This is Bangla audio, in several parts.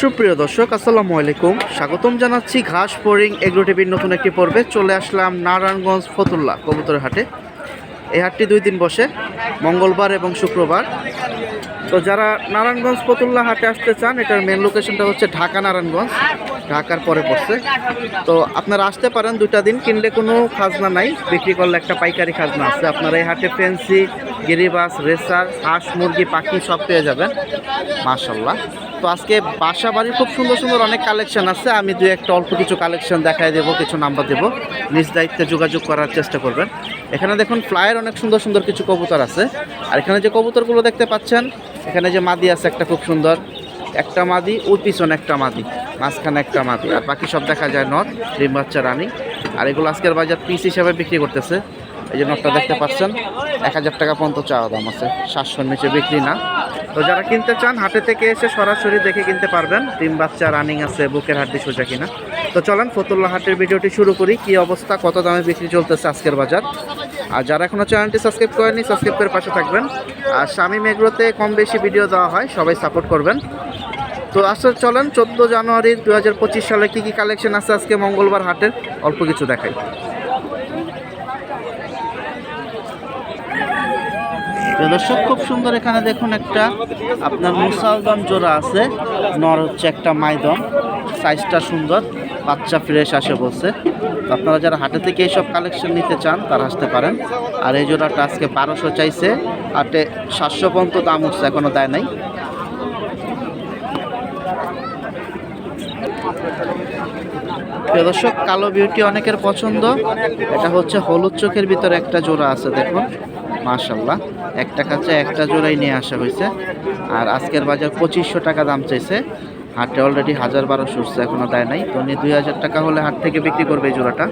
সুপ্রিয় দর্শক, আসসালামু আলাইকুম। স্বাগতম জানাচ্ছি ঘাস বোরিং এগ্রো টিভির নতুন একটি পর্বে। চলে আসলাম নারায়ণগঞ্জ ফতুল্লা কবুতরের হাটে। এই হাটটি দুই দিন বসে, মঙ্গলবার এবং শুক্রবার। তো যারা নারায়ণগঞ্জ ফতুল্লা হাটে আসতে চান, এটার মেন লোকেশনটা হচ্ছে ঢাকা নারায়ণগঞ্জ। ঢাকার পরে পড়ছে। তো আপনারা আসতে পারেন দুটা দিন, কিনলে কোনো খাজনা নাই। বিক্রি করলে একটা পাইকারি খাজনা আছে। আপনারা এই হাটে ফেন্সি গিরিবাস, রেসার, হাঁস, মুরগি, পাখি সব পেয়ে যাবেন। মাশাল্লাহ তো আজকে বাসা বাড়ির খুব সুন্দর সুন্দর অনেক কালেকশন আছে। আমি দু একটা অল্প কিছু কালেকশন দেখায় দেবো, কিছু নাম্বার দেবো। নিজ দায়িত্বে যোগাযোগ করার চেষ্টা করবেন। এখানে দেখুন ফ্লায়ের অনেক সুন্দর সুন্দর কিছু কবুতর আছে। আর এখানে যে কবুতরগুলো দেখতে পাচ্ছেন, এখানে যে মাদি আছে একটা খুব সুন্দর। একটা মাদি ওর পিছনে একটা মাদি, মাঝখানে একটা মাদি। আর বাকি সব দেখা যায় নট ডিম বাচ্চা রানি। আর এগুলো আজকের বাজার পিস হিসাবে বিক্রি করতেছে। এই যে নটটা দেখতে পাচ্ছেন, এক হাজার টাকা পর্যন্ত চাওয়া দাম আছে। সাতশোর নিচে বিক্রি না। তো যারা কিনতে চান, হাটে থেকে এসে সরাসরি দেখে কিনতে পারবেন। ডিম বাচ্চা রানিং আছে, বুকের হাড্ডি সোজা কিনা। তো চলেন ফতুল্লা হাটের ভিডিওটি শুরু করি। কি অবস্থা, কত দামে বিক্রি চলতেছে আজকের বাজার? আর যারা এখনও চ্যানেলটি সাবস্ক্রাইব করেনি সাবস্ক্রাইব করে পাশে থাকবেন। আর স্বামী মেঘরোতে কম বেশি ভিডিও দেওয়া হয়, সবাই সাপোর্ট করবেন। তো আসলে চলেন, চোদ্দ জানুয়ারি দু হাজার পঁচিশ সালে কী কী কালেকশন আছে আজকে মঙ্গলবার হাটের? অল্প কিছু দেখাই। দর্শক, খুব সুন্দর এখানে দেখুন একটা আপনার মুসালদম জোড়া আছে। নর হচ্ছে একটা মাইদম। সাইজটা সুন্দর, বাচ্চা ফ্রেশ আসে বলছে। আপনারা যারা হাটে থেকে এইসব কালেকশন নিতে চান, তারা আসতে পারেন। আর এই জোড়াটা আজকে বারোশো চাইছে। হাটে সাতশো পর্যন্ত দাম উঠছে এখনও দেয় নাই। দর্শক, কালো বিউটি অনেকের পছন্দ। এটা হচ্ছে হলুদ চোখের ভিতরে একটা জোড়া আছে, দেখুন। মাশাল্লাহ একটা কাছে একটা জোড়াই নিয়ে আসা হয়েছে। আর আজকের বাজার পঁচিশশো টাকা দাম চাইছে। হাটে অলরেডি হাজার বারোশো উঠছে এখনও দেয় নাই। তো উনি দুই হাজার টাকা হলে হাট থেকে বিক্রি করবে এই জোড়াটা।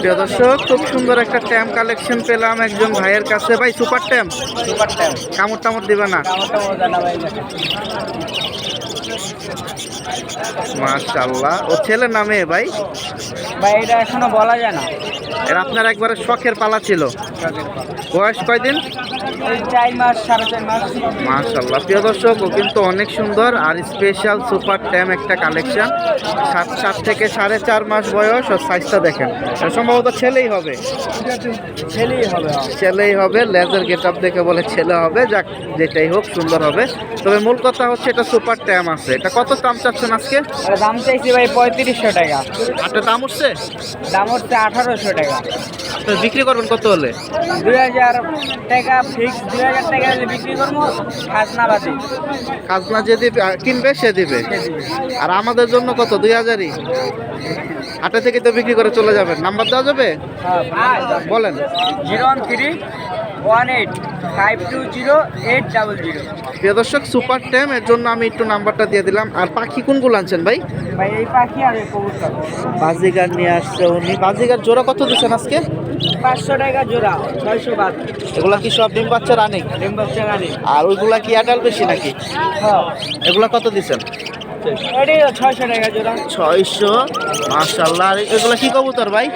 প্রিয় দর্শক খুব সুন্দর একটা ট্যাম কালেকশন পেলাম একজন ভাইয়ের কাছে। ভাই সুপার ট্যাম? সুপার ট্যাম। কামড় টামড় দিবে না আমারটা মজা না ভাই মাশাল্লাহ ও ছেলে নামে ভাই? ভাই এটা এখনও বলা যায় না। এর আপনার একবারে শখের পালা ছিল। বয়স কয়দিন? মাশাল্লাহ প্রিয় দর্শক ও কিন্তু অনেক সুন্দর আর স্পেশাল সুপার ট্যাম একটা কালেকশন সাত সাত থেকে সাড়ে চার মাস বয়স ও সাইজটা দেখেন। সম্ভবত ছেলেই হবে। ছেলেই হবে ছেলেই হবে লেজার গেট আপ দেখে বলে ছেলে হবে যাক যেটাই হোক সুন্দর হবে। তবে মূল কথা হচ্ছে এটা সুপার ট্যাম আছে। এটা কত দাম চাচ্ছেন আজকে? দাম চাইছি ভাই পঁয়ত্রিশশো টাকা। আটটা দাম উঠছে দাম হচ্ছে আঠারোশো টাকা। তো বিক্রি করবেন কত হলে? দুই হাজার টাকা ফিক্স দুই হাজার টাকা হলে বিক্রি করব খাজনা বাদে। খাজনা যে দিবে কিনবে সে দিবে। আর আমাদের জন্য কত? দুই হাজারই? হাটে থেকে তো বিক্রি করে চলে যাবেন। নাম্বার দেওয়া যাবে? বলেন। Zero one three one eight five two zero eight double zero. প্রিয় দর্শক সুপার টেম এর জন্য আমি একটু নাম্বারটা দিয়ে দিলাম। আর পাখি কোনগুলো আনছেন ভাই? ভাই এই পাখি আর এই কবুতর। বাজিগার নিয়ে আসছে উনি। বাজিগার জোড়া কত দিচ্ছেন আজকে? পাঁচশো টাকা জোড়া ছয়শো বাদ। এগুলা কি সব ডিম বাচ্চা রানিং? ডিম বাচ্চা রানি। আর ওইগুলা কি অ্যাডাল বেশি নাকি? হ্যাঁ। এগুলা কত দিচ্ছেন? ছয়শো মাসাল্লাহ এগুলা কি কবুতর ভাই?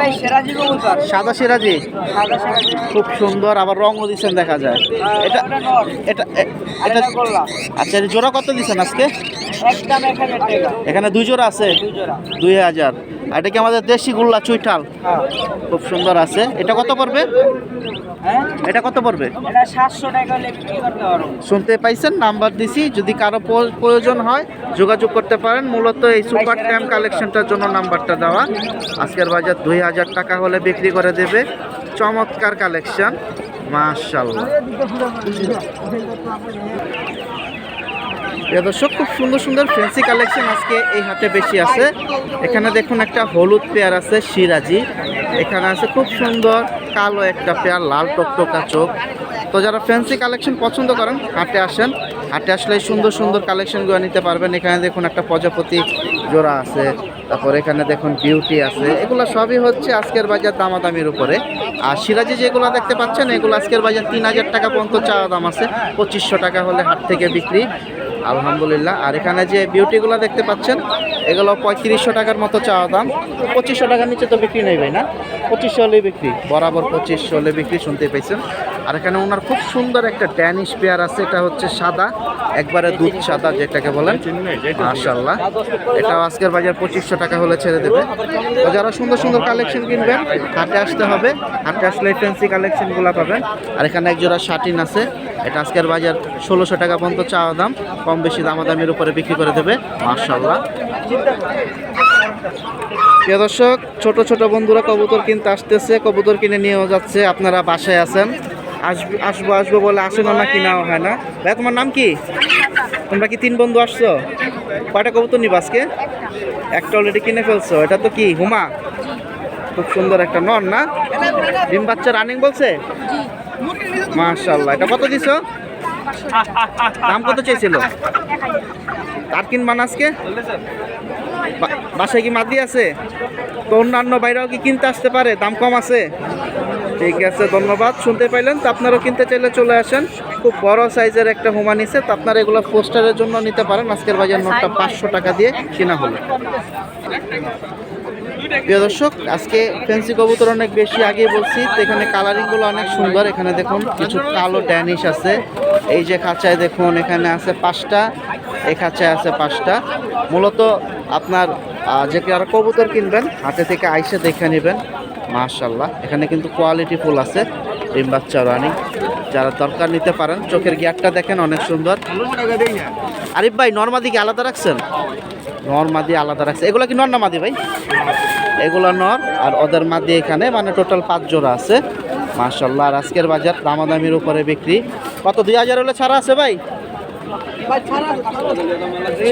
ভাই সাদা সিরাজি? খুব সুন্দর আবার রঙও দিচ্ছেন দেখা যায়। এটা এটা এটা এটা আচ্ছা জোড়া কত দিচ্ছেন আজকে? এখানে দুই জোড়া আছে? দুই হাজার। এটা কি আমাদের দেশি গুল্লা চুইঠাল? হ্যাঁ। খুব সুন্দর আছে। এটা কত পড়বে? হ্যাঁ? এটা কত পড়বে? শুনতে পাইছেন? নাম্বার দিছি। যদি কারও প্রয়োজন হয় যোগাযোগ করতে পারেন। মূলত এই সুপার ট্যাম কালেকশনটার জন্য নাম্বারটা দেওয়া। আজকের বাজার দুই হাজার টাকা হলে বিক্রি করে দেবে। চমৎকার কালেকশন। মাশাল্লাহ প্রিয় দর্শক, খুব সুন্দর সুন্দর ফ্যান্সি কালেকশন আজকে এই হাটে বেশি আছে। এখানে দেখুন একটা হলুদ পেয়ার আছে, সিরাজি। এখানে আছে খুব সুন্দর কালো একটা পেয়ার, লাল টকটকা চোখ। তো যারা ফ্যান্সি কালেকশন পছন্দ করেন, হাটে আসেন। হাটে আসলে সুন্দর সুন্দর কালেকশনগুলো নিতে পারবেন। এখানে দেখুন একটা প্রজাপতি জোড়া আছে, তারপর এখানে দেখুন বিউটি আছে। এগুলো সবই হচ্ছে আজকের বাজার দামাদামির উপরে। আর সিরাজি যেগুলো দেখতে পাচ্ছেন, এগুলো আজকের বাজার তিন হাজার টাকা পর্যন্ত চাওয়া দাম আছে। পঁচিশশো টাকা হলে হাট থেকে বিক্রি। আলহামদুলিল্লাহ। আর এখানে যে বিউটিগুলো দেখতে পাচ্ছেন, এগুলো পঁয়ত্রিশশো টাকার মতো চাওয়া দাম। পঁচিশশো টাকার নিচে তো বিক্রি নেই ভাই, না? পঁচিশশো হলে বিক্রি। বরাবর পঁচিশশো হলে বিক্রি শুনতে পেয়েছেন আর এখানে ওনার খুব সুন্দর একটা ড্যানিশ পেয়ার আছে, এটা হচ্ছে সাদা, একবারে দুধ সাদা যেটাকে বলেন। মাশাল্লাহ এটাও আজকের বাজার পঁচিশশো টাকা হলে ছেড়ে দেবে। তো যারা সুন্দর সুন্দর কালেকশন কিনবেন, হাটে আসতে হবে। হাটে আসলে ফ্যান্সি কালেকশনগুলো পাবেন। আর এখানে এক জোড়া শার্টিন আছে এটা আজকের বাজার ষোলোশো টাকা পর্যন্ত চাওয়া দাম। কম বেশি দামাদামির উপরে বিক্রি করে দেবে। মার্শাল্লাহ প্রিয় দর্শক, ছোট ছোট বন্ধুরা কবুতর কিনতে আসতেছে, কবুতর কিনে নিয়েও যাচ্ছে। আপনারা বাসায় আছেন। আসব আসব আসব বলে আসেন না, কিনাও হয় না। ভাই, তোমার নাম কি? তোমরা কি তিন বন্ধু আসছো? কয়টা কবুতর নিবা আজকে? একটা অলরেডি কিনে ফেলছো। এটা তো কি, হুমা? খুব সুন্দর একটা নন না? ডিম বাচ্চা রানিং বলছে? মাশাল্লাহ এটা কত দিছো? দাম কত চেয়েছিল আর কিনবান আজকে? বাসায় কি মাদি আছে? তো অন্যান্য বাইরেও কি কিনতে আসতে পারে? দাম কম আছে? ঠিক আছে, ধন্যবাদ। শুনতে পাইলেন তো আপনারাও কিনতে চাইলে চলে আসেন। খুব বড় সাইজের একটা হুমা নিছে। তো আপনারা এগুলো পোস্টারের জন্য নিতে পারেন। আজকের বাজার নোটটা পাঁচশো টাকা দিয়ে কেনা হলো। প্রিয় দর্শক, আজকে ফ্যান্সি কবুতর অনেক বেশি আগে বলছি এখানে কালারিংগুলো অনেক সুন্দর। এখানে দেখুন, কিছু কালো ড্যানিশ আছে। এই যে খাঁচায় দেখুন, এখানে আছে পাঁচটা, এই খাঁচায় আছে পাঁচটা। মূলত আপনার যে যারা কবুতর কিনবেন, হাতে থেকে আইসে দেখে নেবেন। মাশাল্লাহ এখানে কিন্তু কোয়ালিটি ফুল আছে। ডিম বাচ্চা রানি, যারা দরকার নিতে পারেন, চোখের গিয়ারটা দেখেন, অনেক সুন্দর। আরিফ ভাই, নর্মাদি কি আলাদা রাখছেন? নর্মাদি আলাদা রাখছে এগুলো কি নর না মাদি ভাই? এগুলো নর, আর ওদের মাদি এখানে মানে টোটাল পাঁচ জোড়া আছে। মাশাল্লাহ আর আজকের বাজার দামাদামির উপরে বিক্রি। কত, দুই হাজার হলে ছাড়া আছে ভাই?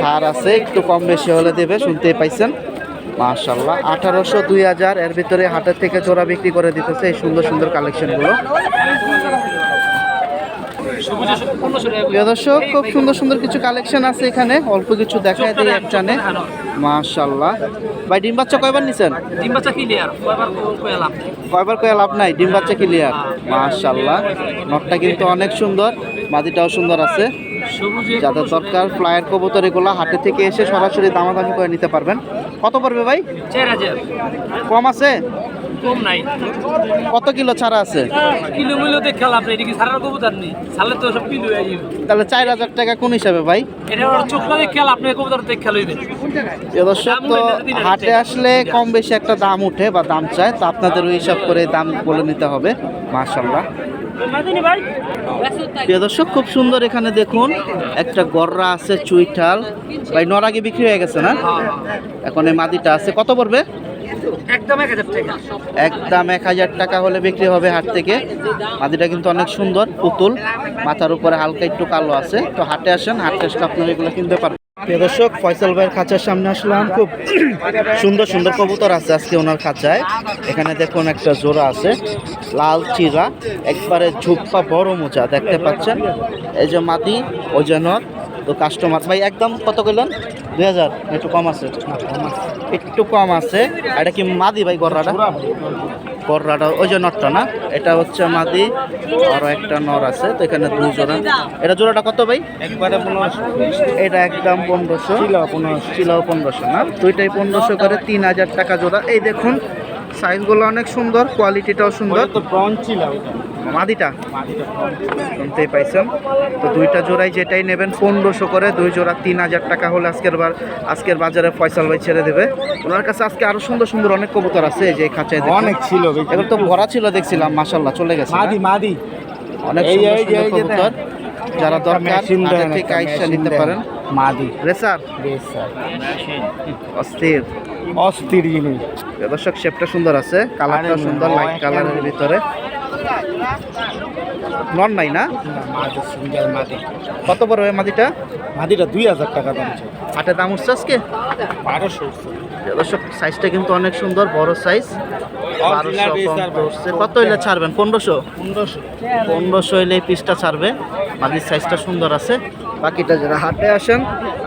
ছাড় আছে, একটু কম বেশি হলে দেবে, শুনতেই পাইছেন। মাশাল্লাহ আঠারোশো দুই হাজার, এর ভিতরে হাটের থেকে জোড়া বিক্রি করে দিতেছে এই সুন্দর সুন্দর কালেকশনগুলো প্রিয় দর্শক খুব সুন্দর সুন্দর কিছু কালেকশন আছে এখানে। অল্প কিছু দেখায় দিই এক টানে। মাশাল্লাহ ভাই ডিম বাচ্চা কয়বার নিছেন? ডিম বাচ্চা ক্লিয়ার কয়বার কয়ে লাভ নাই। ডিম বাচ্চা ক্লিয়ার মাশাল্লাহ নটটা কিন্তু অনেক সুন্দর মাদিটাও সুন্দর আছে। যাদের দরকার ফ্লায়ার কবুতর এগুলো হাটে থেকে এসে সরাসরি দামাদামি করে নিতে পারবেন। কত পড়বে ভাই? কম আছে? কম নাই। কত কিলো ছাড়া আছে? কিলো মূল্য দেখে লাভ নাই কি সারার কবুতর নেই সালে তো সব কিলো হয়ে যাবে তাহলে চার হাজার টাকা কোন হিসাবে ভাই? এটা ওর চোখ না দেখে লাভ কবুতর দেখে দর্শক তো হাটে আসলে কম বেশি একটা দাম উঠে বা দাম চায় তো আপনাদের ওই হিসাব করে দাম বলে নিতে হবে মাশাল্লাহ প্রিয় দর্শক খুব সুন্দর এখানে দেখুন একটা গররা আছে চুইঠাল। ভাই নরাগে বিক্রি হয়ে গেছে না? এখন এই মাদিটা আছে। কত পড়বে? একদম এক হাজার টাকা। হলে বিক্রি হবে হাট থেকে। মাদিটা কিন্তু অনেক সুন্দর, পুতুল। মাথার উপরে হালকা একটু কালো আছে। তো হাটে আসেন, হাটে আসলে আপনারা এগুলো কিনতে পারবেন দর্শক, ফয়সাল ভাইয়ের খাঁচার সামনে আসলাম। খুব সুন্দর সুন্দর কবুতর আছে আজকে ওনার খাঁচায়। এখানে দেখুন একটা জোড়া আছে, লাল চিরা। একবারে ঝুপ্পা বড় মোচা দেখতে পাচ্ছেন? এই যে মাদি ওই যে নর তো কাস্টমার ভাই, একদম কত করলেন দুই হাজার একটু কম আছে। একটু কম আছে। এটা কি মাদি ভাই গররাটা? গররাটা ওই যে নটটা না? এটা হচ্ছে মাদি আরও একটা নর আছে তো এখানে দুই জোড়া। এটা জোড়াটা কত ভাই? একবারে পনেরোশো। এটা একদম পনেরোশো। কিলো পনেরোশো। ছিল পনেরোশো না? দুইটাই পনেরোশো করে তিন হাজার টাকা জোড়া। এই দেখুন সাইজগুলো অনেক সুন্দর কোয়ালিটিটাও সুন্দর। মাদিটা? শুনতেই পাইছেন। তো দুইটা জোড়াই যেটাই নেবেন পনেরোশো করে দুই জোড়া তিন হাজার টাকা হলে আজকের বার আজকের বাজারে ফয়সাল ভাই ছেড়ে দেবে। ওনার কাছে আজকে আরও সুন্দর সুন্দর অনেক কবুতর আছে যে খাঁচায় অনেক ছিল। এগুলো তো ভরা ছিল দেখছিলাম মাসাল্লাহ চলে গেছে মাদি মাদি। অনেক সুন্দর সুন্দর কবুতর। যারা দরকার থেকে আইসা নিতে পারেন। মাদি। রেসার বেশ স্যার অস্থির। অস্থির জিনিস। দর্শক শেপটা সুন্দর আছে কালারটা সুন্দর লাইট কালারের ভিতরে। নন নাই না? সিঙ্গেল মাদি। কত বড় মাদিটা? মাদিটা দুই হাজার টাকা দাম হাটে দাম উঠছে আজকে? বারোশো দর্শক সাইজটা কিন্তু অনেক সুন্দর বড় সাইজ কত হইলে ছাড়বেন? পনেরোশো? পনেরোশো। পনেরোশো হইলে পিসটা ছাড়বে। মাদির সাইজটা সুন্দর আছে। বাকিটা যারা হাতে আসেন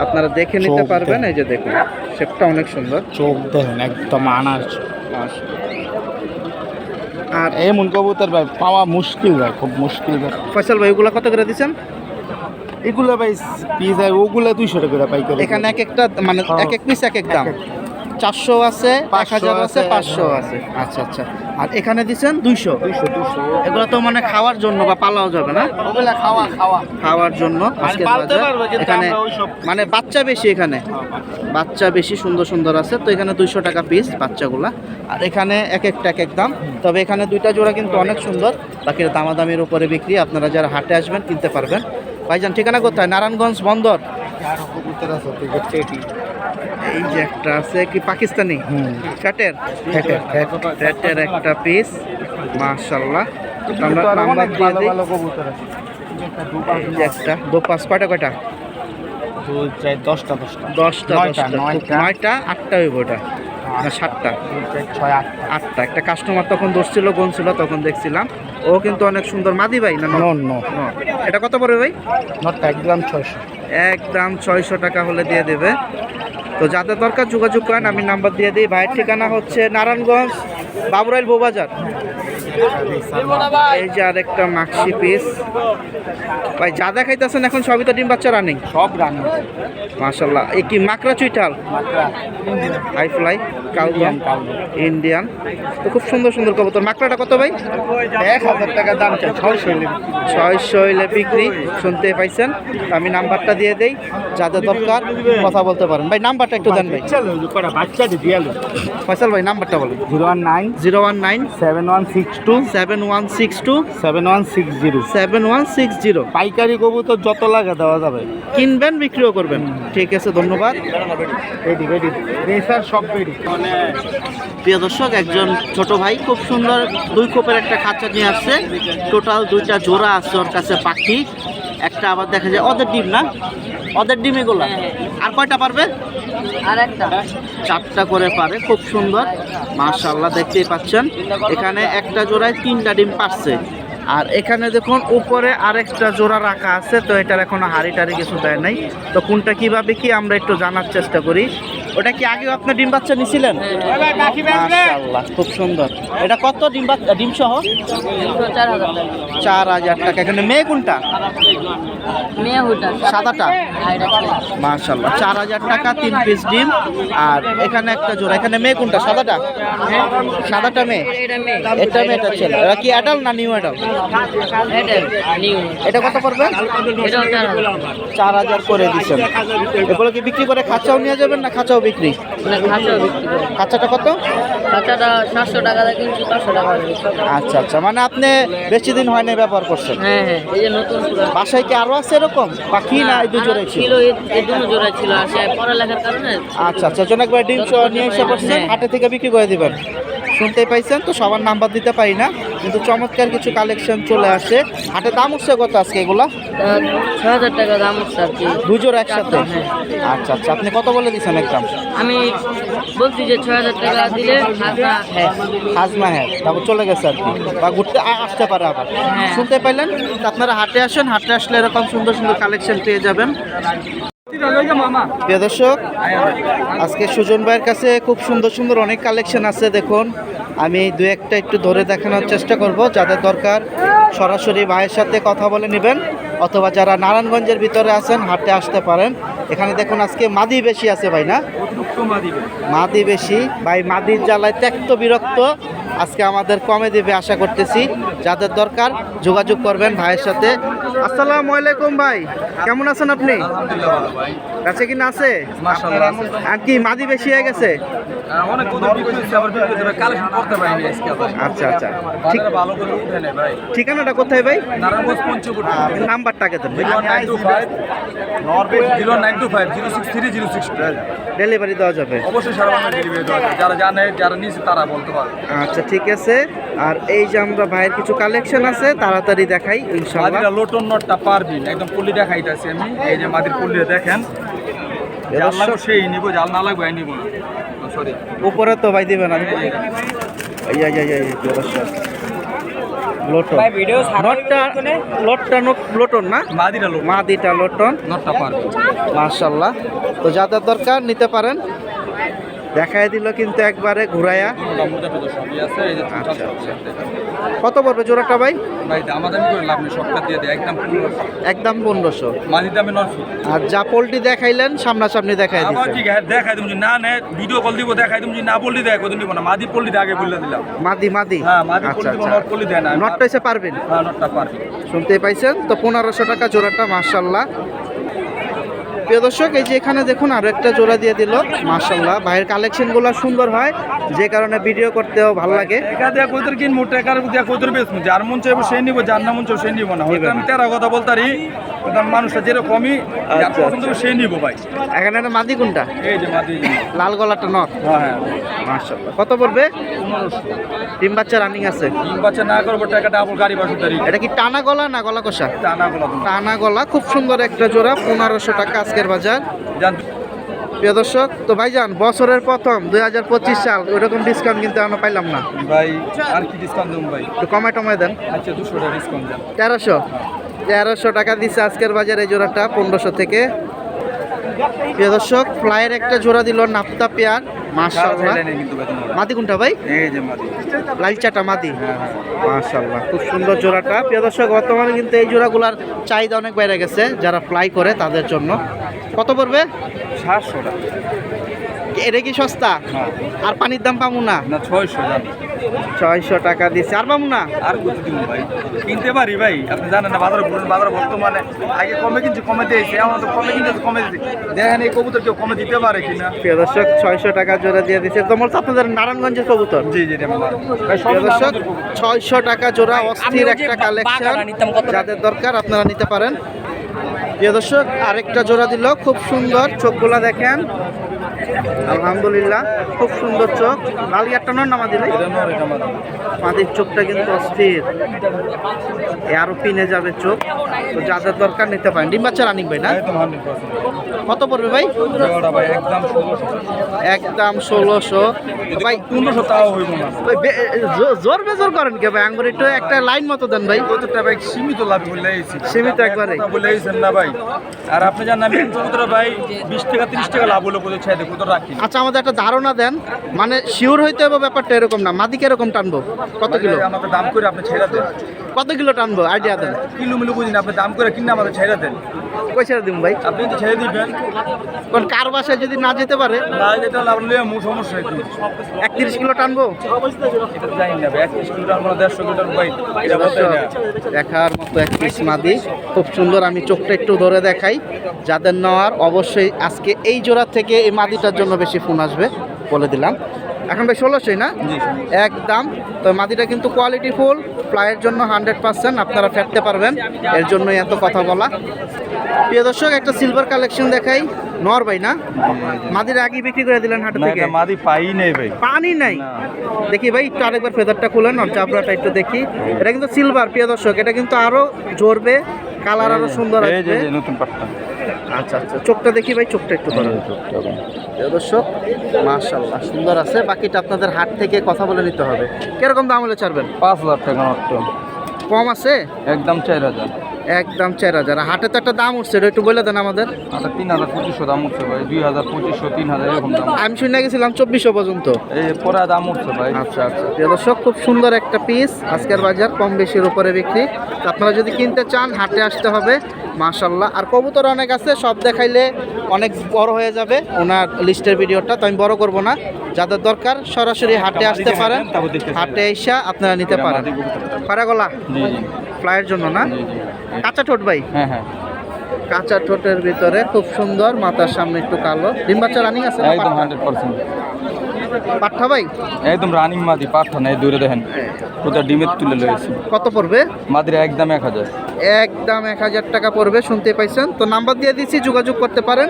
আপনারা দেখে নিতে পারবেন এই যে দেখুন শেপটা অনেক সুন্দর। চোখ দেখেন একদম আনার চোখ। আর এমন কবুতর ভাই পাওয়া মুশকিল ভাই খুব মুশকিল ভাই। ফয়সাল ভাই ওগুলো কত করে দিচ্ছেন? এগুলো ভাই পিস ওগুলো দুইশো টাকা করে পাইকারি। এখানে এক একটা মানে হ্যাঁ। এক এক পিস এক এক দাম। চারশো আছে এক হাজার আছে পাঁচশো আছে। আচ্ছা আচ্ছা। আর এখানে দিচ্ছেন দুইশো। দুইশো দুইশো। এগুলো তো মানে খাওয়ার জন্য বা পালাও যাবে না? খাওয়া খাওয়া। খাওয়ার জন্য কিন্তু এখানে মানে বাচ্চা বেশি এখানে। বাচ্চা বেশি সুন্দর সুন্দর আছে। তো এখানে দুইশো টাকা পিস বাচ্চাগুলা। আর এখানে এক একটা এক এক দাম। তবে এখানে দুইটা জোড়া কিন্তু অনেক সুন্দর। বাকির দামাদামির উপরে বিক্রি। আপনারা যারা হাটে আসবেন কিনতে পারবেন। ভাইজান ঠিকানা কোথায়? নারায়ণগঞ্জ বন্দর। এই যে একটা আছে কি পাকিস্তানি? ফ্যাট। ফ্যাটের একটা পিস মাশাল্লাহ আমরা নাম্বার দিয়ে দিই। একটা দু পাঁচ কয়টা? কয়টা দশটা দশটা। দশটা দশটা। নয়টা। আটটা হইব ওটা সাতটা। ছয় আটটা। আটটা। একটা কাস্টমার তখন ধরছিল গুনছিল তখন দেখছিলাম। ও কিন্তু অনেক সুন্দর। মাদি ভাই না নো নো এটা কত পড়বে ভাই? নটটা একদম ছয়শো। একদম ছয়শো টাকা হলে দিয়ে দেবে। তো যাদের দরকার যোগাযোগ করেন আমি নাম্বার দিয়ে দিই। ভাইয়ের ঠিকানা হচ্ছে নারায়ণগঞ্জ বাবুরাইল বৌবাজার। এই যে আরেকটা মাক্সি পিস ভাই যা দেখাইতেছেন এখন সবই তো ডিম বাচ্চা রানিং সব রানি মাশাল্লাহ। এই কি মাকড়া চুইটাল হাই ফ্লাই ইন্ডিয়ান ইন্ডিয়ান। তো খুব সুন্দর সুন্দর কবুতর। মাকড়াটা কত ভাই? এক হাজার টাকা দাম চাই। ছয়শো এলে ছয়শো হইলে বিক্রি শুনতে পাইছেন? আমি নাম্বারটা দিয়ে দেই যাদের দরকার কথা বলতে পারেন। ভাই নাম্বারটা একটু দেন ভাই। ফয়সাল ভাই নাম্বারটা বলেন। Zero one nine zero one nine seven one six two seven one six two seven one six zero. Seven one six zero. পাইকারি কবুতর যত লাগে দেওয়া যাবে। কিনবেন বিক্রিও করবেন। ঠিক আছে ধন্যবাদ। প্রিয় দর্শক একজন ছোট ভাই খুব সুন্দর দুই কোপের একটা খাঁচা নিয়ে আসছে। টোটাল দুইটা জোড়া আছে ওর কাছে পাখি। একটা আবার দেখা যায় ওদের ডিম না? ওদের ডিম এগুলা? আর কয়টা পারবে? আর একটা। চারটা করে পারে খুব সুন্দর। মাশাল্লাহ দেখতেই পাচ্ছেন। এখানে একটা জোড়ায় তিনটা ডিম পারছে। আর এখানে দেখুন উপরে আরেকটা জোড়া রাখা আছে তো এটার এখনও হাড়ি টাড়ি কিছু দেয় নাই। তো কোনটা কীভাবে কি আমরা একটু জানার চেষ্টা করি। ওটা কি আগে আপনার ডিম বাচ্চা নিছিলেন? মাশাআল্লাহ খুব সুন্দর। এটা কত ডিম ডিম সহ? চার হাজার টাকা। এখানে মেয়ে কোনটা? সাদাটা? মাশাল্লাহ চার হাজার টাকা তিন পিস ডিম। আর এখানে একটা জোড়া। এখানে মেয়ে কোনটা? সাদাটা? সাদাটা মেয়ে? এটা মেয়ে এটা মেয়েটা ছেলে। এরা কি অ্যাডাল না নিউ অ্যাডাল এটা কত পড়বে? চার হাজার করে দিচ্ছেন। এগুলো কি বিক্রি করে খাঁচাও নিয়ে যাবেন না খাঁচাও বিক্রি? খাঁচাটা কত? খাঁচাটা সাতশো টাকা দিয়ে আচ্ছা আচ্ছা মানে আপনি বেশি দিন হয় না ব্যবহার করছেন? হ্যাঁ হ্যাঁ এই যে নতুন বাসায় কি আরও আছে এরকম? পাখি না এই দুজোড়াই ছিল? ছিল এই- এই দুটো জোড়া ছিল পড়ালেখার কারণে আচ্ছা আচ্ছা জনক একবার ডিম নিয়ে এসে করছেন হাটে থেকে বিক্রি করে দিবেন। শুনতেই পাইছেন তো সবার নাম্বার দিতে পারি না। কিন্তু চমৎকার কিছু কালেকশন চলে আসে হাটে দাম উঠছে কত আজকে এগুলা? ছ হাজার টাকা দাম হচ্ছে আর কি। দুজোর একসাথে? আচ্ছা আচ্ছা আপনি কত বলে দিচ্ছেন একদম আমি বলছি যে ছয় হাজার টাকা দিলে হ্যাঁ। হাজমা হ্যাঁ তারপর চলে গেছে আর কি। বা ঘুরতে আসতে পারে আবার। হ্যাঁ। শুনতে পাইলেন? আপনারা হাটে আসেন হাটে আসলে এরকম সুন্দর সুন্দর কালেকশন পেয়ে যাবেন। প্রিয় দর্শক, আজকে সুজন ভাইয়ের কাছে খুব সুন্দর সুন্দর অনেক কালেকশন আছে, দেখুন। আমি দু একটা একটু ধরে দেখানোর চেষ্টা করব, যাদের দরকার সরাসরি ভাইয়ের সাথে কথা বলে নেবেন, অথবা যারা নারায়ণগঞ্জের ভিতরে আছেন, হাটে আসতে পারেন। এখানে দেখুন আজকে মাদি বেশি আছে ভাই না? মাদি বেশি। ভাই মাদির জ্বালায় ত্যক্ত বিরক্ত। আজকে আমাদের কমে দেবে আশা করতেছি। যাদের দরকার যোগাযোগ করবেন ভাইয়ের সাথে। আসসালামু আলাইকুম ভাই কেমন আছেন আপনি? কাছে কি না আছে? আর কি মাদি বেশি হয়ে গেছে। আচ্ছা আচ্ছা। ঠিকানাটা কোথায় ভাই? নাম্বারটাকে দেন nine two five zero six three zero six delivery দেওয়া যাবে অবশ্যই সারা বাংলা ডেলিভারি দেওয়া যায়। যারা জানে যারা নিয়েছে তারা বলতে পারে আচ্ছা ঠিক আছে আর এই যে আমরা ভাইয়ের কিছু কালেকশন আছে তাড়াতাড়ি দেখাই ইনশাআল্লাহ লোটন নটটা পারবি একদম পুলি দেখাইতেছি আমি এই যে মাদির পুলি দেখেন জাল লাগবে সেই নিবো জাল না লাগবে নিব না সরি উপরে তো ভাই দিবেন আমি এই ভাই লোটন নটটা লটটা লোটন না? মাদিটা লোট মাদিটা লোটন। নটটা পারবে মাশাআল্লাহ তো যাদের দরকার নিতে পারেন। দেখায় দিল কিন্তু একবারে ঘুরাইয়া। আচ্ছা, আচ্ছা। কত পড়বে জোড়াটা ভাই? ভাই দামাদামি করে লাভ নেই সবটা দিয়ে দেয় একদম পনেরোশো। একদম পনেরোশো। মাঝির দামে নশো আর যা পোলটি দেখাইলেন সামনাসামনি দেখাই আবার ঠিক আছে দেখাই তুমি না নে ভিডিও কল দিব দেখাই তুমি না দেখ ওদিন দিব না। মাদি পল্লি আগে বলে দিলাম। মাদি মাদি হ্যাঁ মাদি আচ্ছা দিব নট দেয় না। নটটা এসে পারবেন? হ্যাঁ নটটা পারবি শুনতে পাইছেন? তো পনেরোশো টাকা জোড়াটা মার্শাল্লাহ প্রিয় দর্শক এই যে এখানে দেখুন আরও একটা জোড়া দিয়ে দিল। মার্শাল্লাহ কালেকশন কালেকশনগুলো সুন্দর হয়। যে কারণে ভিডিও করতেও ভালো লাগে। একা দেয়া দিয়া যার মন চাইব সে নিবো যার না মন চাইব সেই নিবো না। আমি তেরা কথা বলতারি। মানুষটা যেরকমই আচ্ছা, পছন্দ সে নিব ভাই। এখানে একটা মাদি কোনটা? এই যে মাদি। লাল গলাটা নট হ্যাঁ হ্যাঁ। মার্শাল্লাহ কত পড়বে? তিন বাচ্চা রানিং আছে। তিন বাচ্চা না করব টাকাটা ডাবল গাড়ি বাসু তারি এটা কি টানা গলা না গলা কষা? টানা গলা। টানা গলা খুব সুন্দর একটা জোড়া পনেরোশো টাকা আজকের বাজার। প্রিয় দর্শক তো ভাইজান বছরের প্রথম দুই হাজার পঁচিশ সাল ওইরকম ডিসকাউন্ট কিন্তু আমরা পাইলাম না। ভাই আর কি ডিসকাউন্ট দেবো ভাই? একটু কমায় টমায় দেন। আচ্ছা দুশো টাকা ডিসকাউন্ট দেন। তেরোশো। তেরোশো টাকা দিচ্ছে আজকের বাজারে এই জোড়াটা পনেরোশো থেকে। প্রিয় দর্শক ফ্লাইয়ের একটা জোড়া দিল নাপ্তা পেয়ার। মাদি কোনটা ভাই? এই যে মাদি। হ্যাঁ হ্যাঁ মার্শাল্লাহ খুব সুন্দর জোড়াটা। প্রিয় দর্শক বর্তমানে কিন্তু এই জোড়াগুলার চাহিদা অনেক বেড়ে গেছে যারা ফ্লাই করে তাদের জন্য। কত পড়বে? সাতশো টাকা। এটা কি সস্তা? হ্যাঁ। আর পানির দাম পাবো না? না ছয়শো ছয়শো টাকা দিচ্ছে। আর পাবো না? আর ভাই। কিনতে পারি ভাই। আপনি জানেন না বাজারে বাজারে বর্তমানে আগে কমে কিনছি কমে দিয়েছে এখন তো কমে কিনতে কমে দিয়েছে। দেখেন এই কবুতর কেউ কমে দিতে পারে কিনা। দর্শক ছয়শো টাকা জোড়া দিয়ে দিচ্ছে তোমার তো আপনাদের নারায়ণগঞ্জের কবুতর। জি জি দর্শক ছয়শো টাকা জোড়া অস্থির একটা কালেকশন যাদের দরকার আপনারা নিতে পারেন। প্রিয় দর্শক আরেকটা জোড়া দিল খুব সুন্দর চোখগুলা দেখেন। আলহামদুলিল্লাহ খুব সুন্দর চোখ। লাল গিয়ারটা নন নামা দিলে মাদির চোখটা কিন্তু অস্থির। আরও পিনে যাবে চোখ। তো যাদের দরকার নিতে পারেন। ডিম বাচ্চা রানিং ভাই না? কত পড়বে ভাই? একদম ষোলোশো। ভাই পনেরোশো তাও জোর বেজোর করেন কে ভাই? আঙ্গুর একটু একটা লাইন মতো দেন ভাই। কতটা ভাই? সীমিত লাভ বলে আইছি সীমিত একবারে। বলে আইছেন না ভাই। আর আপনি জানেন আমি ভাই বিশ টাকা তিরিশ টাকা লাভ হলো কোথায় রাখি। আচ্ছা আমাদের একটা ধারণা দেন। মানে শিওর হইতে হবে ব্যাপারটা এরকম না মাদিকে এরকম টানবো? কত কিলো? আমাদের আমাকে দাম করে আপনি ছেড়ে দেন। কত কিলো টানবো? আইডিয়া দেন। কিলো মিলো বুঝিনি আপনি দাম করে কিনে আমাদের ছেড়ে দেন। কই ছেড়ে দিন ভাই? আপনি তো ছেড়ে দিবেন। কারণ কার বাসায় যদি না যেতে পারে? না যেটা লাভ নিয়ে মু সমস্যা একটু একত্রিশ কিলো টানবো? জানি না ভাই একত্রিশ কিলোমিটার আমরা দেড়শো কিলোমিটার ভাই এটা বলতে দেখার মতো এক পিস মাদি। খুব সুন্দর আমি চোখটা একটু ধরে দেখাই। যাদের নেওয়ার অবশ্যই আজকে এই জোড়া থেকে এই মাদিটার জন্য বেশি ফোন আসবে বলে দিলাম। এখন ভাই ষোলোশোই না? একদম। তো মাদিটা কিন্তু কোয়ালিটি ফুল ফ্লাইয়ের জন্য হান্ড্রেড পার্সেন্ট আপনারা ফেটতে পারবেন। এর জন্যই এত কথা বলা। প্রিয় দর্শক একটা সিলভার কালেকশন দেখাই। নর ভাই না? মাদির আগে বিক্রি করে দিলেন হাটে থেকে? মাদি পাই নেই ভাই। পানি নাই। দেখি ভাই একটু আরেকবার ফেদারটা খুলেন আর চাপড়াটা একটু দেখি। এটা কিন্তু সিলভার প্রিয় দর্শক এটা কিন্তু আরও জ্বরবে কালার আরও সুন্দর আসবে। নতুন পাটটা। আচ্ছা আচ্ছা। চোখটা দেখি ভাই চোখটা একটু ধরেন। চোখটা দর্শক মাশাল্লাহ সুন্দর আছে। বাকিটা আপনাদের হাট থেকে কথা বলে নিতে হবে। কীরকম দাম হলে ছাড়বেন? পাঁচ হাজার টাকা মাত্র। কম আছে? একদম চার হাজার। একদম চার হাজার হাটে তো একটা দাম উঠছে এটা একটু বলে দেন আমাদের। আচ্ছা তিন হাজার পঁচিশশো দাম উঠছে ভাই দুই হাজার পঁচিশশো তিন হাজার এরকম দাম। আমি শুনে গেছিলাম চব্বিশশো পর্যন্ত। এই পরে দাম উঠছে ভাই। আচ্ছা আচ্ছা। প্রিয় দর্শক খুব সুন্দর একটা পিস আজকের বাজার কম বেশির উপরে বিক্রি। আপনারা যদি কিনতে চান হাটে আসতে হবে। মাশাল্লাহ আর কবুতর অনেক আছে সব দেখাইলে অনেক বড় হয়ে যাবে ওনার লিস্টের ভিডিওটা তো আমি বড় করব না। যাদের দরকার সরাসরি হাটে আসতে পারেন। হাটে এসে আপনারা নিতে পারেন। ফারাগোলা। ফ্লাইয়ের জন্য না? কাঁচা ঠোঁট ভাই? হ্যাঁ হ্যাঁ। কাঁচা ঠোঁটের ভিতরে খুব সুন্দর মাথার সামনে একটু কালো। ডিম বাচ্চা রানিং আছে একদম হান্ড্রেড পার্সেন্ট পাঠা ভাই? একদম রানিং মাদি পাঠা নেই দূরে দেখেন। কোথা ডিমের তুলে লয়েছি কত পড়বে? মাদির একদম এক হাজার। একদম এক হাজার টাকা পড়বে শুনতে পাইছেন। তো নাম্বার দিয়ে দিচ্ছি যোগাযোগ করতে পারেন।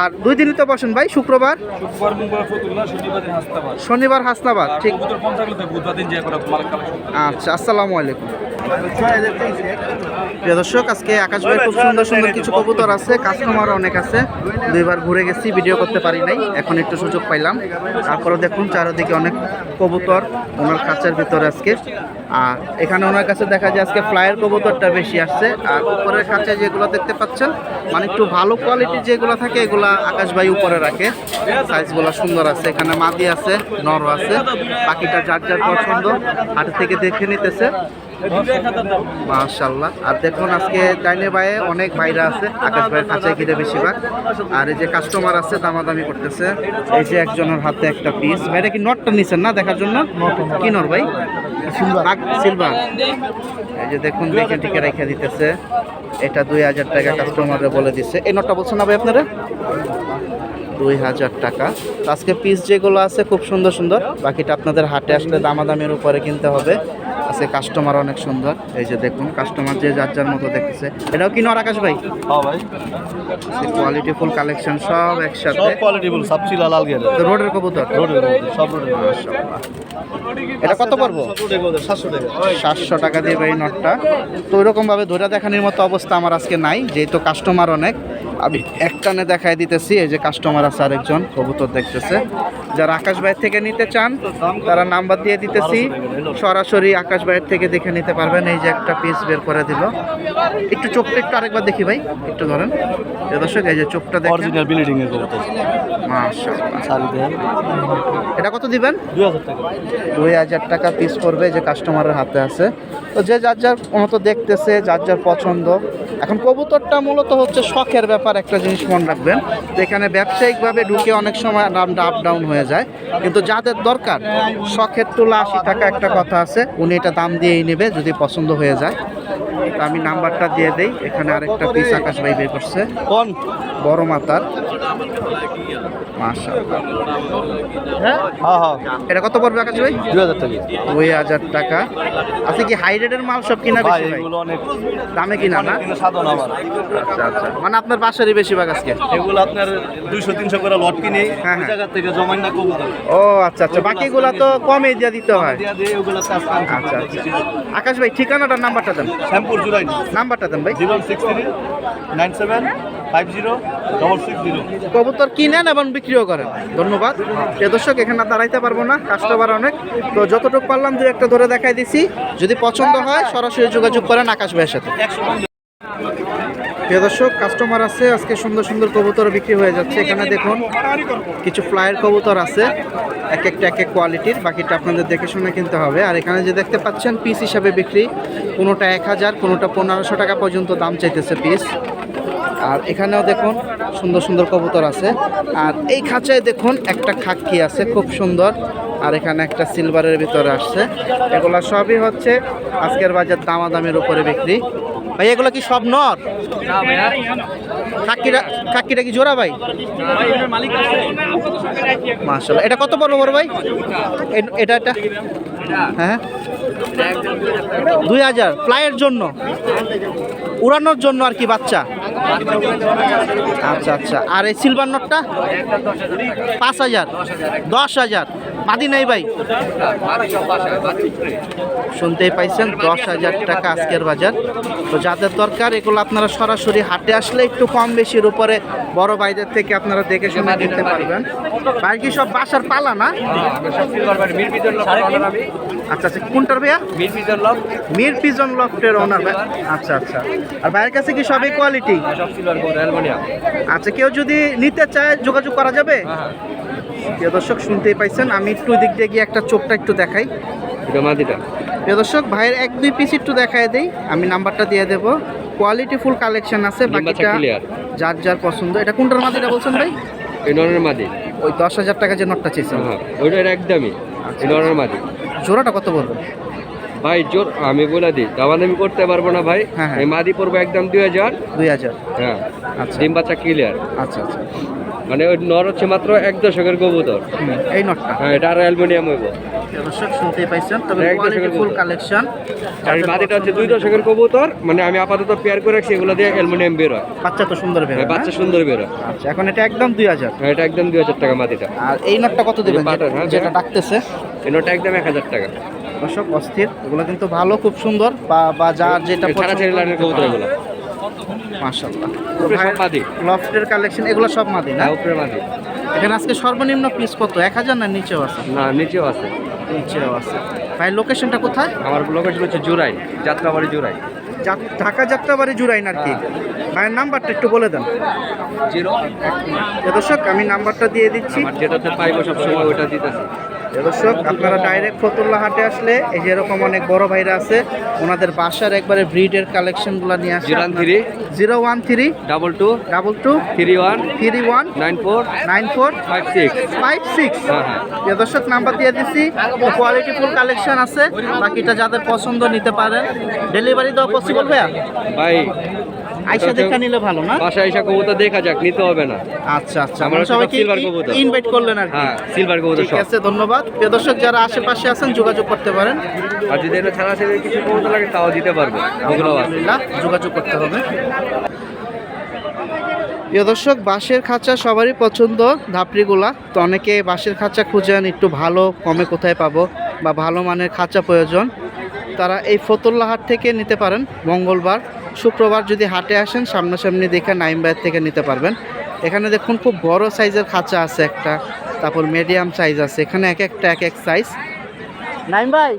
আর দুই দিনই তো বসেন ভাই শুক্রবার? শুক্রবার মঙ্গলবার ফতুল্লা শনিবার হাসনাবাদ ঠিক। আচ্ছা আসসালামু আলাইকুম। প্রিয় দর্শক আজকে আকাশ ভাই খুব সুন্দর সুন্দর কিছু কবুতর আছে কাস্টমার অনেক আছে। দুইবার ঘুরে গেছি ভিডিও করতে পারি নাই এখন একটু সুযোগ পাইলাম। তারপরে দেখুন, চারিদিকে অনেক কবুতর, ওনার খাঁচার ভিতরে আজকে। আর এখানে ওনার কাছে দেখা যায় আজকে ফ্লাইয়ের কবুতরটা বেশি আসছে। আর উপরের খাঁচায় যেগুলো দেখতে পাচ্ছেন মানে একটু ভালো কোয়ালিটি যেগুলো থাকে, এগুলো আকাশ বাই উপরে রাখে। সাইজগুলো সুন্দর আছে, এখানে মাদি আছে নর আছে। বাকিটা যার যার পছন্দ, হাট থেকে দেখে নিতেছে। মাশাল্লাহ আর দেখুন আজকে ডাইনে বায়ে অনেক ভাইরা আছে আকাশ ভাইয়ের কাছে ঘিরে বেশিরভাগ। আর এই যে কাস্টমার আছে দামাদামি করতেছে। এই যে একজনের হাতে একটা পিস ভাইরা কি নটটা নিছেন না দেখার জন্য? কি নর ভাই? সিলভার এই যে দেখুন দেখে টিকে রেখে দিতেছে। এটা দুই হাজার টাকা কাস্টমারে বলে দিচ্ছে এই নটটা বলছেন না ভাই আপনারা? দুই হাজার টাকা। আজকে পিস যেগুলো আছে খুব সুন্দর সুন্দর বাকিটা আপনাদের হাটে আসলে দামাদামের উপরে কিনতে হবে। আজকে কাস্টমার অনেক সুন্দর। এই যে দেখুন কাস্টমার যে যার যার মতো দেখতেছে। এটাও কি নর আকাশ ভাই? ভাই। কোয়ালিটি ফুল কালেকশন সব একসাথে। সব কোয়ালিটি লাল গেরে তো রোডের কবুতর? রোডের সব রোডের এটা কত পড়ব? সব মধ্যে সাতশো টাকা সাতশো টাকা। দিয়ে এই নটটা। তো ওইরকম ভাবে ধরে দেখানোর মতো অবস্থা আমার আজকে নাই যেহেতু কাস্টমার অনেক। আমি একটানে দেখাই দিতেছি এই যে কাস্টমার আছে আরেকজন কবুতর দেখতেছে। যারা আকাশ ভাইয়ের থেকে নিতে চান তারা নাম্বার দিয়ে দিতেছি। সরাসরি আকাশ ভাইয়ের থেকে দেখে নিতে পারবেন এই যে একটা পিস বের করে দিল। একটু চোখটা একটু আরেকবার দেখি ভাই একটু ধরেন। দর্শক এই যে চোখটা দেখেন। অরিজিনাল বিল্ডিং এর কবুতর। এটা কত দিবেন? দুই হাজার টাকা। দুই হাজার টাকা পিস করবে যে কাস্টমারের হাতে আছে। তো যে যার যার মতো দেখতেছে যার যার পছন্দ। এখন কবুতরটা মূলত হচ্ছে শখের ব্যাপার একটা জিনিস মনে রাখবেন। তো এখানে ব্যবসায়িকভাবে ঢুকে অনেক সময় দামটা আপ ডাউন হয়ে যায়। কিন্তু যাদের দরকার শখের তুলা আশি টাকা একটা কথা আছে উনি এটা দাম দিয়েই নেবে যদি পছন্দ হয়ে যায়। তো আমি নাম্বারটা দিয়ে দেই। এখানে আরেকটা পিস আকাশ ভাই বের করছে। কোন? বড় মাতার। হ্যাঁ? হ্যাঁ এটা কত পড়বে আকাশ ভাই? দুই হাজার টাকা। দুই হাজার টাকা। আচ্ছা কি হাই রেটের মাল সব কিনা বেশি দামে কিনা না? আচ্ছা আচ্ছা। মানে আপনার বাসারই বেশিরভাগ আজকে? এগুলো আপনার দুইশো তিনশো করে লট কিনে হ্যাঁ, হ্যাঁ। জায়গা থেকে জমাই না কবুতর। ও আচ্ছা আচ্ছা। বাকিগুলো তো কমে দিয়ে দিতে হয়। আচ্ছা আচ্ছা। আকাশ ভাই ঠিকানাটার নাম্বারটা দেন। শ্যাম্পুর জুড়াই নাম্বারটা দেন ভাই। Zero six three nine seven কবুতর কিনেন এবং বিক্রিও করেন। ধন্যবাদ। প্রিয় দর্শক, এখানে দাঁড়াইতে পারব না কাস্টমার অনেক। তো যতটুকু পারলাম, দু একটা ধরে দেখাই দিছি। যদি পছন্দ হয়, সরাসরি যোগাযোগ করেন আকাশ ভাইয়ের সাথে। প্রিয় দর্শক কাস্টমার আছে, আজকে সুন্দর সুন্দর কবুতর বিক্রি হয়ে যাচ্ছে। এখানে দেখুন, কিছু ফ্লাইয়ের কবুতর আছে। এক একটা, এক এক কোয়ালিটির বাকিটা আপনাদের দেখে শুনে কিনতে হবে। আর এখানে যে দেখতে পাচ্ছেন পিস হিসাবে বিক্রি। কোনোটা এক হাজার, কোনোটা পনেরোশো টাকা পর্যন্ত দাম চাইতেছে পিস আর এখানেও দেখুন সুন্দর সুন্দর কবুতর আছে। আর এই খাঁচায় দেখুন একটা খাক্কি আছে খুব সুন্দর। আর এখানে একটা সিলভারের ভিতরে আসছে। এগুলো সবই হচ্ছে আজকের বাজার দামাদামের উপরে বিক্রি। ভাই এগুলো কি সব নর? কাকিটা কাকিটা কি জোড়া ভাই? মাশাল্লাহ এটা কত বড় বড় ভাই? এটা এটা হ্যাঁ। দুই হাজার। ফ্লাইয়ের জন্য। উড়ানোর জন্য আর কি বাচ্চা। আচ্ছা আচ্ছা। আর এই সিলভার নোটটা পাঁচ হাজার। দশ হাজার। মাদি নাই ভাই? শুনতেই পাইছেন দশ হাজার টাকা আজকের বাজার। তো যাদের দরকার এগুলো আপনারা সরাসরি হাটে আসলে একটু কম বেশির উপরে বড় ভাইদের থেকে আপনারা দেখে শুনে কিনতে পারবেন। ভাই কি সব বাসার পালা না? আচ্ছা আচ্ছা কোনটার ভাইয়া? মির পিজন লফটের ওনার ভাই। আচ্ছা আচ্ছা। আর ভাইয়ের কাছে কি সবই কোয়ালিটি আচ্ছা কেউ যদি নিতে চায় যোগাযোগ করা যাবে? প্রিয় দর্শক শুনতেই পাইছেন আমি একটু দিক দিয়ে গিয়ে একটা চোখটা একটু দেখাই। এটা প্রিয় দর্শক ভাইয়ের এক দুই পিস একটু দেখায় দেই। আমি নাম্বারটা দিয়ে দেবো। কোয়ালিটি ফুল কালেকশন আছে বাকিটা যার যার পছন্দ। এটা কোনটার মাদিটা বলছেন ভাই? এই নরের মাদি ওই দশ হাজার টাকা যে নোটটা চেয়েছেন। হ্যাঁ ওইটার একদমই। এই নরের মাদি জোড়াটা কত বলব ভাই জোর আমি বলে দিই দামাদামি করতে পারব না ভাই। হ্যাঁ, হ্যাঁ। এই মাদি পড়ব একদম দুই হাজার। দুই হাজার। হ্যাঁ আচ্ছা। ডিম বাচ্চা ক্লিয়ার আচ্ছা আচ্ছা। মানে ওই নর হচ্ছে মাত্র এক দশকের কবুতর। এই নোটটা। হ্যাঁ এটা আর অ্যালুমিনিয়াম হইব। দর্শক শুনতেই পাইছেন? তবে কোয়ালিটি ফুল কালেকশন আর মাদিটা হচ্ছে দুই দশকের কবুতর মানে আমি আপাতত পেয়ার করে রাখছি এগুলো দিয়ে অ্যালুমিনিয়াম বের হয়। বাচ্চা তো সুন্দর বের হ্যাঁ, হয়, বাচ্চা সুন্দর বের হয়। আচ্ছা এখন এটা একদম দুই হাজার। হ্যাঁ, এটা একদম দুই হাজার টাকা মাদিটা আর এই নোটটা কত দেবেন? হ্যাঁ, যেটা- হ্যাঁ। ডাকতেছে। এই নোটটা একদম এক হাজার টাকা। দর্শক অস্থির। এগুলো কিন্তু ভালো খুব সুন্দর। বা বা যার যেটা ছাড়া ছেড়ে লাইনের কবুতর এগুলো। মাশাআল্লাহ। মাদি? লফটের কালেকশন এগুলো সব মাদি না? হ্যাঁ উপরে মাদি। এখানে আজকে সর্বনিম্ন পিস কত? এক হাজার না নিচেও আছে? না নিচেও আছে। নিচেও আছে। ভাই লোকেশনটা কোথায়? আমার লোকেশন হচ্ছে জুরাই যাত্রাবাড়ি জুরাই। ঢাকা যাত্রাবাড়ি জুরাইন আর কি ভাইয়ের নাম্বারটা একটু বলে দেন। জিরো। দর্শক আমি নাম্বারটা দিয়ে দিচ্ছি। আমার যেটাতে পাইবো সবসময় ওইটা দিতেছি। এ দর্শক আপনারা ডাইরেক্ট ফতুল্লা হাটে আসলে এই যে এরকম অনেক বড় ভাইরা আছে ওনাদের বাসার একবারে ব্রিডের কালেকশনগুলো নিয়ে আসে three. Zero one three. Double two. Double two. Three one. Three one. Nine four. Nine four. Five six. Five six. হ্যাঁ হ্যাঁ। দর্শক নাম্বার দিয়ে দিচ্ছি কোয়ালিটি ফুল কালেকশন আছে। বাকিটা যাদের পছন্দ নিতে পারেন। ডেলিভারি দেওয়া পসিবল ভাইয়া? ভাই আইসা দেখা নিলে ভালো না? বাসায় এসে কবুতর দেখা যাক নিতে হবে না। আচ্ছা আচ্ছা আমরা সবাইকে। ইনভাইট করলেন আর হ্যাঁ সিলভার কবুতর ঠিক আছে ধন্যবাদ। প্রিয় দর্শক যারা আশেপাশে আছেন যোগাযোগ করতে পারেন। আর যদি এটা ছাড়া ছেড়ে কিছু কবুতর লাগে তাও দিতে পারব। আলহামদুলিল্লাহ যোগাযোগ করতে হবে। প্রিয় দর্শক বাঁশের খাঁচা সবারই পছন্দ ধাপড়িগুলা। তো অনেকে বাঁশের খাঁচা খুঁজেন একটু ভালো কমে কোথায় পাবো বা ভালো মানের খাঁচা প্রয়োজন। তারা এই ফতুল্লাহাট থেকে নিতে পারেন মঙ্গলবার। শুক্রবার যদি হাটে আসেন, সামনাসামনি দেখে নাইমবাইয়ের থেকে নিতে পারবেন। এখানে দেখুন খুব বড় সাইজের খাঁচা আছে একটা, তারপর মিডিয়াম সাইজ আছে। এখানে এক একটা, এক এক সাইজ নাইম ভাই?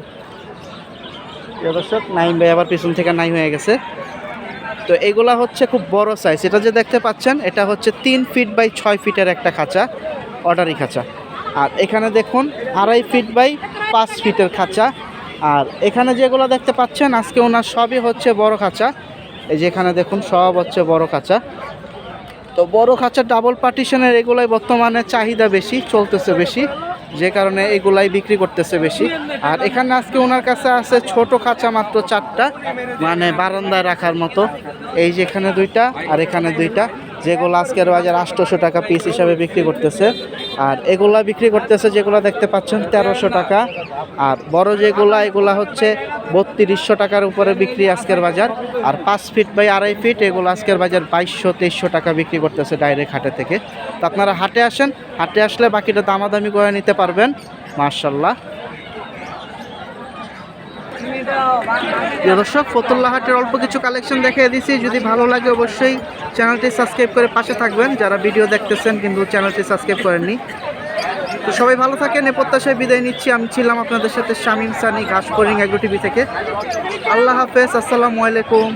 দর্শক, নাইম ভাই আবার পিছন থেকে নাই হয়ে গেছে। তো এগুলা হচ্ছে খুব বড় সাইজ এটা যে দেখতে পাচ্ছেন, এটা হচ্ছে তিন ফিট বাই ছয় ফিটের একটা খাঁচা অর্ডারি খাঁচা। আর এখানে দেখুন আড়াই ফিট বাই পাঁচ ফিটের খাঁচা। আর এখানে যেগুলো দেখতে পাচ্ছেন, আজকে ওনার সবই হচ্ছে বড় খাঁচা। এই যে এখানে দেখুন, সব হচ্ছে বড় খাঁচা তো বড় খাঁচা ডাবল পার্টিশনের এগুলাই বর্তমানে চাহিদা বেশি, চলতেছে বেশি। যে কারণে এগুলাই বিক্রি করতেছে বেশি। আর এখানে আজকে ওনার কাছে আছে ছোট খাঁচা মাত্র চারটা মানে বারান্দায় রাখার মতো। এই যে এখানে দুইটা আর এখানে দুইটা, যেগুলো আজকের বাজার আটশোশো টাকা পিস হিসাবে বিক্রি করতেছে। আর এগুলা বিক্রি করতেছে যেগুলো দেখতে পাচ্ছেন তেরোশো টাকা। আর বড় যেগুলা, এগুলা হচ্ছে বত্রিশশো টাকার উপরে বিক্রি আজকের বাজার। আর পাঁচ ফিট বাই আড়াই ফিট, এগুলো আজকের বাজার বাইশশো, তেইশশো টাকা বিক্রি করতেছে ডাইরেক্ট হাটে থেকে। তো আপনারা হাটে আসেন, হাটে আসলে বাকিটা দামাদামি করে নিতে পারবেন মার্শাল্লাহ দর্শক, ফতুল্লাহাটের অল্প কিছু কালেকশন দেখিয়ে দিছি। যদি ভালো লাগে অবশ্যই চ্যানেলটি সাবস্ক্রাইব করে পাশে থাকবেন। যারা ভিডিও দেখতেছেন কিন্তু চ্যানেলটি সাবস্ক্রাইব করেননি। তো সবাই ভালো থাকে এ প্রত্যাশায় বিদায় নিচ্ছি। আমি ছিলাম আপনাদের সাথে শামিম সানি ঘাস বোরিং এগ্রো টিভি থেকে। আল্লাহ হাফেজ, আসসালামু আলাইকুম।